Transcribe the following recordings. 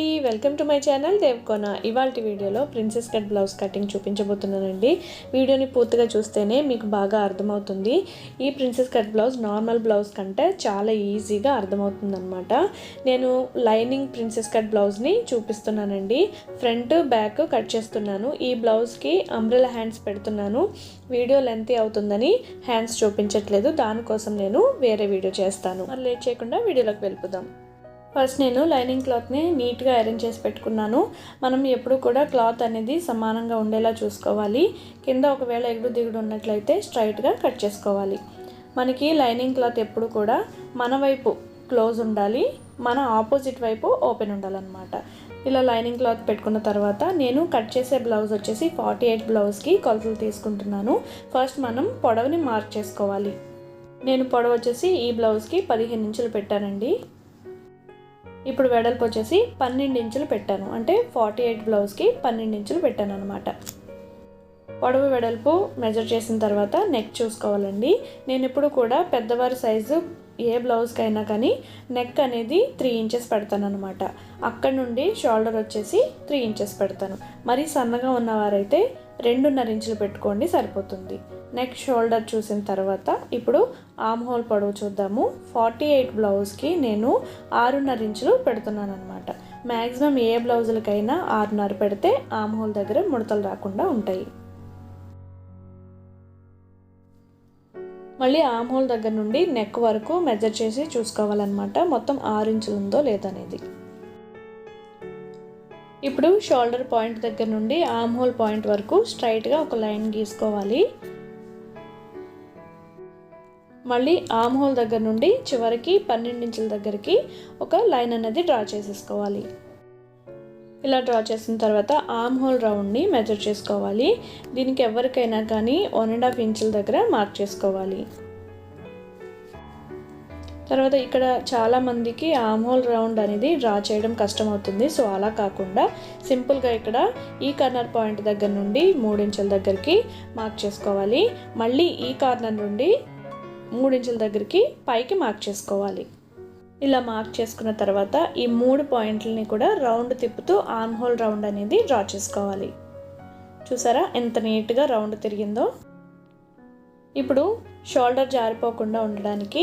అండి. Welcome to my channel Devkona. ఇవాళ వీడియోలో ప్రిన్సెస్ కట్ బ్లౌజ్ కటింగ్ చూపించబోతున్నానండి. వీడియోని పూర్తిగా చూస్తేనే మీకు బాగా అర్థమవుతుంది. ఈ princess cut blouse normal blouse కంటే చాలా ఈజీగా అర్థమవుతుందనమాట నేను లైనింగ్ ప్రిన్సెస్ కట్ బ్లౌజ్ని చూపిస్తున్నానండి. ఫ్రంట్ బ్యాక్ కట్ చేస్తున్నాను. ఈ బ్లౌజ్కి అంబ్రెలా హ్యాండ్స్ పెడుతున్నాను. వీడియో లెంత్ అవుతుందని హ్యాండ్స్ చూపించట్లేదు. దానికోసం నేను వేరే వీడియో చేస్తాను. మరి లేట్ చేయకుండా వీడియోలోకి వెళ్ళిపోదాం. ఫస్ట్ నేను లైనింగ్ క్లాత్ని నీట్గా అరేంజ్ చేసి పెట్టుకున్నాను. మనం ఎప్పుడు కూడా క్లాత్ అనేది సమానంగా ఉండేలా చూసుకోవాలి. కింద ఒకవేళ ఎగుడు దిగుడు ఉన్నట్లయితే స్ట్రైట్గా కట్ చేసుకోవాలి. మనకి లైనింగ్ క్లాత్ ఎప్పుడు కూడా మన వైపు క్లోజ్ ఉండాలి. మన ఆపోజిట్ వైపు ఓపెన్ ఉండాలన్నమాట. ఇలా లైనింగ్ క్లాత్ పెట్టుకున్న తర్వాత నేను కట్ చేసే బ్లౌజ్ వచ్చేసి ఫార్టీ ఎయిట్ బ్లౌజ్కి కొలతలు తీసుకుంటున్నాను. ఫస్ట్ మనం పొడవుని మార్క్ చేసుకోవాలి. నేను పొడవు వచ్చేసి ఈ బ్లౌజ్కి పదిహేను ఇంచులు పెట్టానండి. ఇప్పుడు వెడల్పు వచ్చేసి పన్నెండు ఇంచులు పెట్టాను. అంటే ఫార్టీ ఎయిట్ బ్లౌజ్కి పన్నెండు ఇంచులు పెట్టాను అనమాట పొడవు వెడల్పు మెజర్ చేసిన తర్వాత నెక్ చూసుకోవాలండి. నేను ఇప్పుడు కూడా పెద్దవారి సైజు ఏ బ్లౌజ్కి అయినా కానీ నెక్ అనేది త్రీ ఇంచెస్ పెడతాను అనమాట అక్కడ నుండి షోల్డర్ వచ్చేసి త్రీ ఇంచెస్ పెడతాను. మరీ సన్నగా ఉన్నవారైతే రెండున్నర ఇంచులు పెట్టుకోండి సరిపోతుంది. నెక్ షోల్డర్ చూసిన తర్వాత ఇప్పుడు ఆమ్ హోల్ పొడవు చూద్దాము. ఫార్టీ ఎయిట్ బ్లౌజ్కి నేను ఆరున్నర ఇంచులు పెడుతున్నాను అనమాట మ్యాక్సిమం ఏ బ్లౌజులకైనా ఆరున్నర పెడితే ఆమ్ హోల్ దగ్గర ముడతలు రాకుండా ఉంటాయి. మళ్ళీ ఆమ్ హోల్ దగ్గర నుండి నెక్ వరకు మెజర్ చేసి చూసుకోవాలన్నమాట. మొత్తం ఆరు ఇంచులు ఉందో లేదనేది ఇప్పుడు షోల్డర్ పాయింట్ దగ్గర నుండి ఆమ్ హోల్ పాయింట్ వరకు స్ట్రైట్గా ఒక లైన్ గీసుకోవాలి. మళ్ళీ ఆమ్ హోల్ దగ్గర నుండి చివరికి పన్నెండు ఇంచుల దగ్గరికి ఒక లైన్ అనేది డ్రా చేసేసుకోవాలి. ఇలా డ్రా చేసిన తర్వాత ఆమ్ హోల్ రౌండ్ని మెజర్ చేసుకోవాలి. దీనికి ఎవరికైనా కానీ వన్ అండ్ హాఫ్ ఇంచుల దగ్గర మార్క్ చేసుకోవాలి. తర్వాత ఇక్కడ చాలామందికి ఆమ్ హోల్ రౌండ్ అనేది డ్రా చేయడం కష్టమవుతుంది. సో అలా కాకుండా సింపుల్గా ఇక్కడ ఈ కార్నర్ పాయింట్ దగ్గర నుండి మూడించుల దగ్గరికి మార్క్ చేసుకోవాలి. మళ్ళీ ఈ కార్నర్ నుండి మూడించుల దగ్గరికి పైకి మార్క్ చేసుకోవాలి. ఇలా మార్క్ చేసుకున్న తర్వాత ఈ మూడు పాయింట్లని కూడా రౌండ్ తిప్పుతూ ఆర్మ్ హోల్ రౌండ్ అనేది డ్రా చేసుకోవాలి. చూసారా ఎంత నీట్గా రౌండ్ తిరిగిందో? ఇప్పుడు షోల్డర్ జారిపోకుండా ఉండడానికి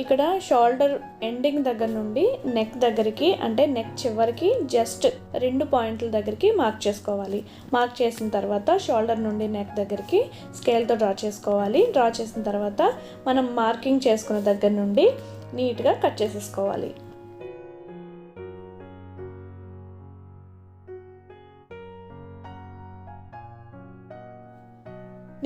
ఇక్కడ షోల్డర్ ఎండింగ్ దగ్గర నుండి నెక్ దగ్గరికి అంటే నెక్ చివరికి జస్ట్ రెండు పాయింట్ల దగ్గరికి మార్క్ చేసుకోవాలి. మార్క్ చేసిన తర్వాత షోల్డర్ నుండి నెక్ దగ్గరికి స్కేల్తో డ్రా చేసుకోవాలి. డ్రా చేసిన తర్వాత మనం మార్కింగ్ చేసుకున్న దగ్గర నుండి నీట్గా కట్ చేసేసుకోవాలి.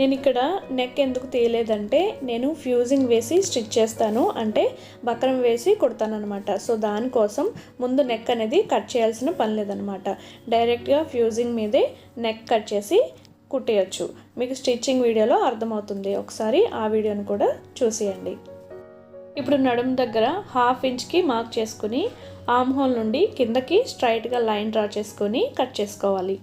నేను ఇక్కడ నెక్ ఎందుకు తీయలేదంటే నేను ఫ్యూజింగ్ వేసి స్టిచ్ చేస్తాను. అంటే బక్రం వేసి కుడతాను అనమాట సో దానికోసం ముందు నెక్ అనేది కట్ చేయాల్సిన పని లేదనమాట డైరెక్ట్గా ఫ్యూజింగ్ మీదే నెక్ కట్ చేసి కుట్టేయచ్చు. మీకు స్టిచ్చింగ్ వీడియోలో అర్థమవుతుంది. ఒకసారి ఆ వీడియోను కూడా చూసేయండి. ఇప్పుడు నడుము దగ్గర హాఫ్ ఇంచ్కి మార్క్ చేసుకుని ఆమ్ హోల్ నుండి కిందకి స్ట్రైట్గా లైన్ డ్రా చేసుకొని కట్ చేసుకోవాలి.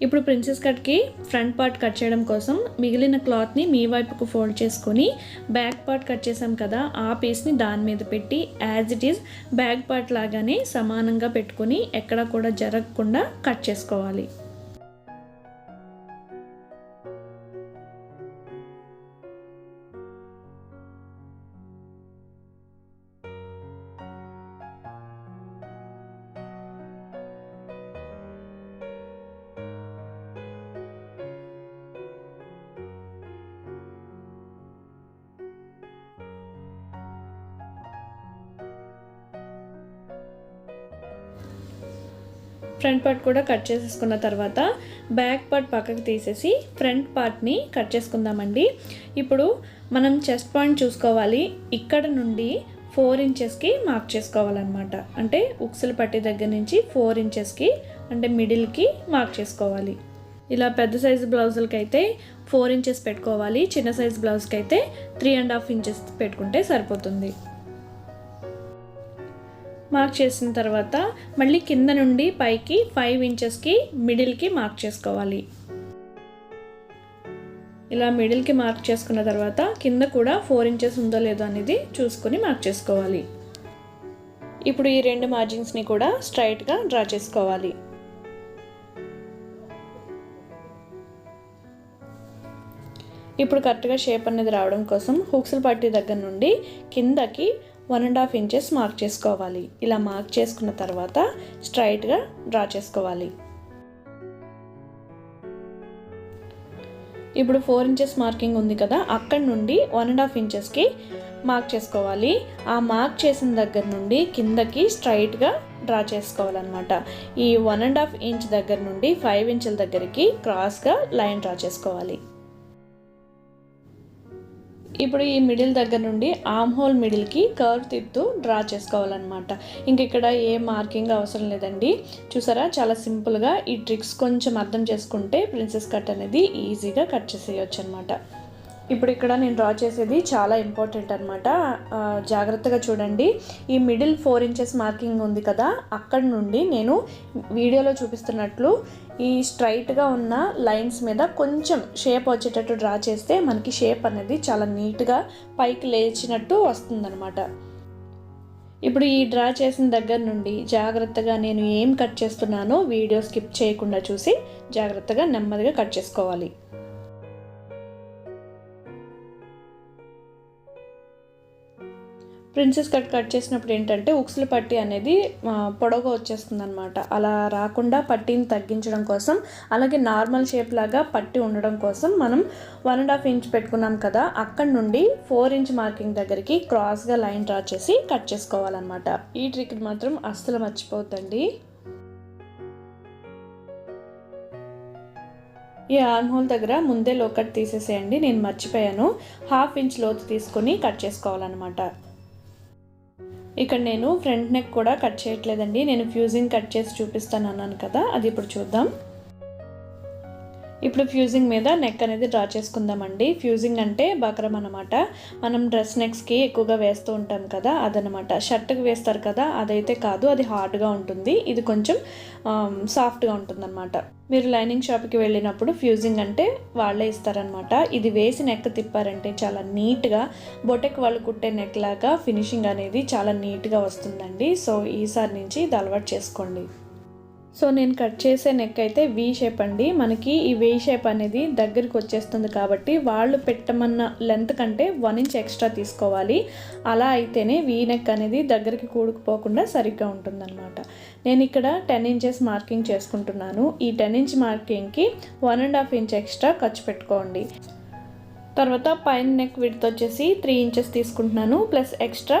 ఇప్పుడు ప్రిన్సెస్ కట్కి ఫ్రంట్ పార్ట్ కట్ చేయడం కోసం మిగిలిన క్లాత్ని మీ వైపుకు ఫోల్డ్ చేసుకొని బ్యాక్ పార్ట్ కట్ చేసాం కదా ఆ పీస్ని దాని మీద పెట్టి as it is back part లాగానే సమానంగా పెట్టుకొని ఎక్కడ కూడా జరగకుండా కట్ చేసుకోవాలి. ఫ్రంట్ పార్ట్ కూడా కట్ చేసేసుకున్న తర్వాత బ్యాక్ పార్ట్ పక్కకు తీసేసి ఫ్రంట్ పార్ట్ని కట్ చేసుకుందామండి. ఇప్పుడు మనం చెస్ట్ పాయింట్ చూసుకోవాలి. ఇక్కడ నుండి ఫోర్ ఇంచెస్కి మార్క్ చేసుకోవాలన్నమాట. అంటే ఉక్సులు పట్టి దగ్గర నుంచి ఫోర్ ఇంచెస్కి అంటే మిడిల్కి మార్క్ చేసుకోవాలి. ఇలా పెద్ద సైజు బ్లౌజులకి అయితే ఫోర్ ఇంచెస్ పెట్టుకోవాలి. చిన్న సైజు బ్లౌజ్కి అయితే త్రీ అండ్ హాఫ్ ఇంచెస్ పెట్టుకుంటే సరిపోతుంది. మార్క్ చేసిన తర్వాత మళ్ళీ కింద నుండి పైకి ఫైవ్ ఇంచెస్కి మిడిల్కి మార్క్ చేసుకోవాలి. ఇలా మిడిల్కి మార్క్ చేసుకున్న తర్వాత కింద కూడా ఫోర్ ఇంచెస్ ఉందో లేదో అనేది చూసుకొని మార్క్ చేసుకోవాలి. ఇప్పుడు ఈ రెండు మార్జిన్స్ని కూడా స్ట్రైట్గా డ్రా చేసుకోవాలి. ఇప్పుడు కరెక్ట్గా షేప్ అనేది రావడం కోసం హుక్స్ల పట్టి దగ్గర నుండి కిందకి one and half inches mark చేసుకోవాలి. ఇలా మార్క్ చేసుకున్న తర్వాత స్ట్రైట్గా డ్రా చేసుకోవాలి. ఇప్పుడు ఫోర్ ఇంచెస్ మార్కింగ్ ఉంది కదా అక్కడ నుండి వన్ అండ్ హాఫ్ ఇంచెస్కి మార్క్ చేసుకోవాలి. ఆ మార్క్ చేసిన దగ్గర నుండి కిందకి స్ట్రైట్గా డ్రా చేసుకోవాలన్నమాట. ఈ వన్ అండ్ హాఫ్ ఇంచ్ దగ్గర నుండి ఫైవ్ ఇంచుల దగ్గరికి క్రాస్గా లైన్ డ్రా చేసుకోవాలి. ఇప్పుడు ఈ మిడిల్ దగ్గర నుండి ఆమ్ హోల్ మిడిల్కి కర్వ్ తిప్పుతూ డ్రా చేసుకోవాలన్నమాట. ఇంక ఇక్కడ ఏ మార్కింగ్ అవసరం లేదండి. చూసారా? చాలా సింపుల్గా ఈ ట్రిక్స్ కొంచెం అర్థం చేసుకుంటే ప్రిన్సెస్ కట్ అనేది ఈజీగా కట్ చేసేయచ్చు అనమాట ఇప్పుడు ఇక్కడ నేను డ్రా చేసేది చాలా ఇంపార్టెంట్ అనమాట జాగ్రత్తగా చూడండి. ఈ మిడిల్ ఫోర్ ఇంచెస్ మార్కింగ్ ఉంది కదా అక్కడ నుండి నేను వీడియోలో చూపిస్తున్నట్లు ఈ స్ట్రైట్గా ఉన్న లైన్స్ మీద కొంచెం షేప్ వచ్చేటట్టు డ్రా చేస్తే మనకి షేప్ అనేది చాలా నీట్గా పైకి లేచినట్టు వస్తుందన్నమాట. ఇప్పుడు ఈ డ్రా చేసిన దగ్గర నుండి జాగ్రత్తగా నేను ఏం కట్ చేస్తున్నానో వీడియో స్కిప్ చేయకుండా చూసి జాగ్రత్తగా నెమ్మదిగా కట్ చేసుకోవాలి. ప్రిన్సెస్ కట్ కట్ చేసినప్పుడు ఏంటంటే ఉక్సుల పట్టి అనేది పొడవుగా వచ్చేస్తుంది అనమాట అలా రాకుండా పట్టీని తగ్గించడం కోసం అలాగే నార్మల్ షేప్ లాగా పట్టి ఉండడం కోసం మనం వన్ అండ్ హాఫ్ ఇంచ్ పెట్టుకున్నాం కదా అక్కడ నుండి ఫోర్ ఇంచ్ మార్కింగ్ దగ్గరికి క్రాస్గా లైన్ డ్రా చేసి కట్ చేసుకోవాలన్నమాట. ఈ ట్రిక్ మాత్రం అస్సలు మర్చిపోద్దండి ఈ ఆర్మ్ హోల్ దగ్గర ముందే లోకట్ తీసేసేయండి నేను మర్చిపోయాను. హాఫ్ ఇంచ్ లోతు తీసుకొని కట్ చేసుకోవాలన్నమాట. ఇక్కడ నేను ఫ్రంట్ నెక్ కూడా కట్ చేయట్లేదండి. నేను ఫ్యూజింగ్ కట్ చేసి చూపిస్తాను అన్నాను కదా అది ఇప్పుడు చూద్దాం. ఇప్పుడు ఫ్యూజింగ్ మీద నెక్ అనేది డ్రా చేసుకుందామండి. ఫ్యూజింగ్ అంటే బక్రం అనమాట మనం డ్రెస్ నెక్స్కి ఎక్కువగా వేస్తూ ఉంటాం కదా అదనమాట షర్ట్కి వేస్తారు కదా అదైతే కాదు అది హార్డ్గా ఉంటుంది. ఇది కొంచెం సాఫ్ట్గా ఉంటుందన్నమాట. మీరు లైనింగ్ షాప్కి వెళ్ళినప్పుడు ఫ్యూజింగ్ అంటే వాళ్ళే ఇస్తారనమాట ఇది వేసి నెక్ తిప్పారంటే చాలా నీట్గా బొటెక్ వాళ్ళు కుట్టే నెక్ లాగా ఫినిషింగ్ అనేది చాలా నీట్గా వస్తుందండి. సో ఈసారి నుంచి ఇది అలవాటు చేసుకోండి. సో నేను కట్ చేసే నెక్ అయితే వీ షేప్ అండి. మనకి ఈ వీ షేప్ అనేది దగ్గరికి వచ్చేస్తుంది కాబట్టి వాళ్ళు పెట్టమన్న లెంత్ కంటే వన్ ఇంచ్ ఎక్స్ట్రా తీసుకోవాలి. అలా అయితేనే వీ నెక్ అనేది దగ్గరికి కూడుకుపోకుండా సరిగ్గా ఉంటుందన్నమాట. నేను ఇక్కడ టెన్ ఇంచెస్ మార్కింగ్ చేసుకుంటున్నాను. ఈ ten inch మార్కింగ్కి one and half inch extra ఖర్చు పెట్టుకోండి. తర్వాత పైన నెక్ విడ్త్ వచ్చేసి త్రీ ఇంచెస్ తీసుకుంటున్నాను. Plus extra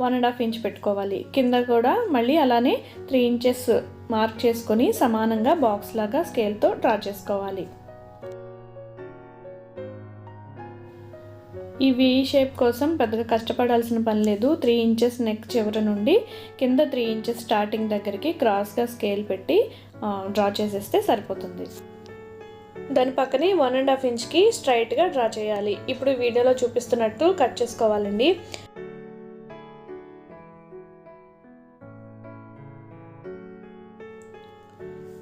one and half inch పెట్టుకోవాలి. కింద కూడా మళ్ళీ అలానే త్రీ ఇంచెస్ మార్క్ చేసుకొని సమానంగా బాక్స్ లాగా స్కేల్తో డ్రా చేసుకోవాలి. ఈ వి షేప్ కోసం పెద్దగా కష్టపడాల్సిన పని లేదు. త్రీ ఇంచెస్ నెక్ చివరి నుండి కింద త్రీ ఇంచెస్ స్టార్టింగ్ దగ్గరికి క్రాస్గా స్కేల్ పెట్టి డ్రా చేసేస్తే సరిపోతుంది. దాని పక్కనే వన్ అండ్ హాఫ్ ఇంచ్కి స్ట్రైట్గా డ్రా చేయాలి. ఇప్పుడు వీడియోలో చూపిస్తున్నట్టు కట్ చేసుకోవాలండి.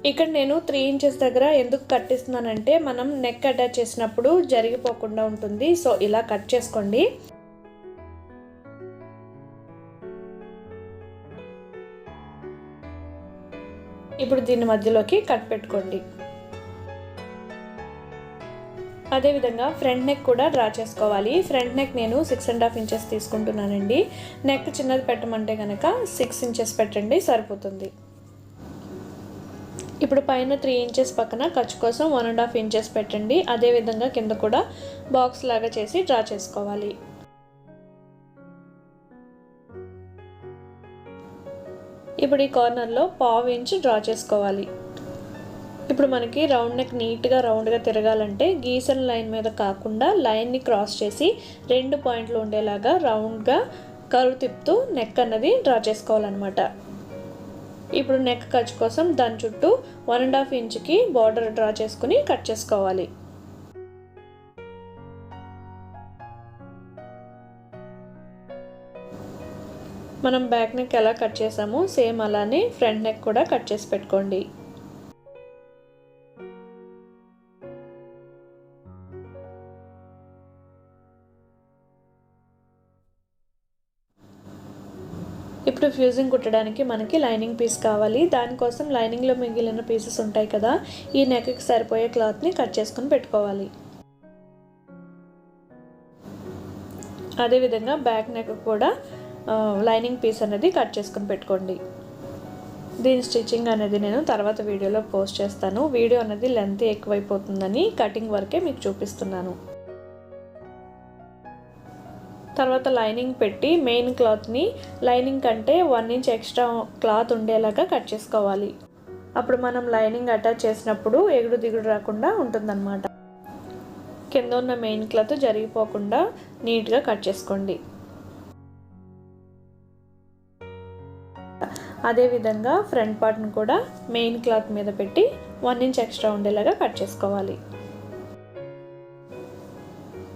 ఇక్కడ నేను త్రీ ఇంచెస్ దగ్గర ఎందుకు కట్టిస్తున్నానంటే మనం నెక్ అటాచ్ చేసినప్పుడు జరిగిపోకుండా ఉంటుంది. సో ఇలా కట్ చేసుకోండి. ఇప్పుడు దీని మధ్యలోకి కట్ పెట్టుకోండి. అదేవిధంగా ఫ్రంట్ నెక్ కూడా డ్రా చేసుకోవాలి. ఫ్రంట్ నెక్ నేను సిక్స్ అండ్ హాఫ్ ఇంచెస్ తీసుకుంటున్నానండి. నెక్ చిన్నది పెట్టమంటే కనుక సిక్స్ ఇంచెస్ పెట్టండి సరిపోతుంది. ఇప్పుడు పైన త్రీ ఇంచెస్ పక్కన ఖర్చు కోసం వన్ అండ్ హాఫ్ ఇంచెస్ పెట్టండి. అదేవిధంగా కింద కూడా బాక్స్ లాగా చేసి డ్రా చేసుకోవాలి. ఇప్పుడు ఈ కార్నర్లో పావు ఇంచ్ డ్రా చేసుకోవాలి. ఇప్పుడు మనకి రౌండ్ నెక్ నీట్గా రౌండ్గా తిరగాలంటే గీసన్ లైన్ మీద కాకుండా లైన్ని క్రాస్ చేసి రెండు పాయింట్లు ఉండేలాగా రౌండ్గా కరువు తిప్పుతూ నెక్ అన్నది డ్రా చేసుకోవాలన్నమాట. ఇప్పుడు నెక్ ఖర్చు కోసం దాని చుట్టూ వన్ అండ్ హాఫ్ ఇంచ్కి బార్డర్ డ్రా చేసుకుని కట్ చేసుకోవాలి. మనం బ్యాక్ నెక్ ఎలా కట్ చేసామో సేమ్ అలానే ఫ్రంట్ నెక్ కూడా కట్ చేసి పెట్టుకోండి. ఇప్పుడు ఫ్యూజింగ్ కుట్టడానికి మనకి లైనింగ్ పీస్ కావాలి. దానికోసం లైనింగ్లో మిగిలిన పీసెస్ ఉంటాయి కదా ఈ నెక్కి సరిపోయే క్లాత్ని కట్ చేసుకుని పెట్టుకోవాలి. అదేవిధంగా బ్యాక్ నెక్ కూడా లైనింగ్ పీస్ అనేది కట్ చేసుకుని పెట్టుకోండి. దీని స్టిచ్చింగ్ అనేది నేను తర్వాత వీడియోలో పోస్ట్ చేస్తాను. వీడియో అనేది లెంత్ ఎక్కువైపోతుందని కటింగ్ వరకే మీకు చూపిస్తున్నాను. తర్వాత లైనింగ్ పెట్టి మెయిన్ క్లాత్ని లైనింగ్ కంటే వన్ ఇంచ్ ఎక్స్ట్రా క్లాత్ ఉండేలాగా కట్ చేసుకోవాలి. అప్పుడు మనం లైనింగ్ అటాచ్ చేసినప్పుడు ఎగుడు దిగుడు రాకుండా ఉంటుందన్నమాట. కింద ఉన్న మెయిన్ క్లాత్ జరిగిపోకుండా నీట్గా కట్ చేసుకోండి. అదేవిధంగా ఫ్రంట్ పార్ట్ని కూడా మెయిన్ క్లాత్ మీద పెట్టి వన్ ఇంచ్ ఎక్స్ట్రా ఉండేలాగా కట్ చేసుకోవాలి.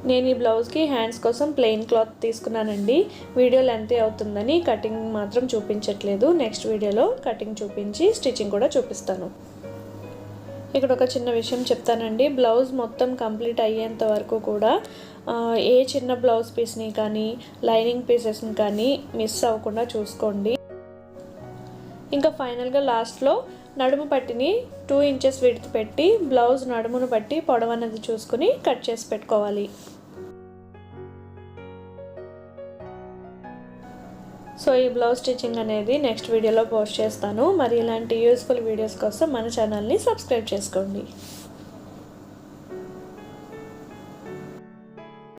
నేను ఈ బ్లౌజ్కి హ్యాండ్స్ కోసం ప్లెయిన్ క్లాత్ తీసుకున్నానండి. వీడియో లెంత్ అవుతుందని కటింగ్ మాత్రం చూపించట్లేదు. నెక్స్ట్ వీడియోలో కటింగ్ చూపించి స్టిచ్చింగ్ కూడా చూపిస్తాను. ఇక్కడ ఒక చిన్న విషయం చెప్తానండి. బ్లౌజ్ మొత్తం కంప్లీట్ అయ్యేంత వరకు కూడా ఏ చిన్న బ్లౌజ్ పీస్ని కానీ లైనింగ్ పీసెస్ని కానీ మిస్ అవ్వకుండా చూసుకోండి. ఇంకా ఫైనల్గా లాస్ట్లో నడుము పట్టిని టూ ఇంచెస్ విడత పెట్టి బ్లౌజ్ నడుమును బట్టి పొడవు అనేది చూసుకుని కట్ చేసి పెట్టుకోవాలి. సో ఈ బ్లౌజ్ స్టిచ్చింగ్ అనేది నెక్స్ట్ వీడియోలో పోస్ట్ చేస్తాను. మరి ఇలాంటి యూస్ఫుల్ వీడియోస్ కోసం మన ఛానల్ని సబ్స్క్రైబ్ చేసుకోండి.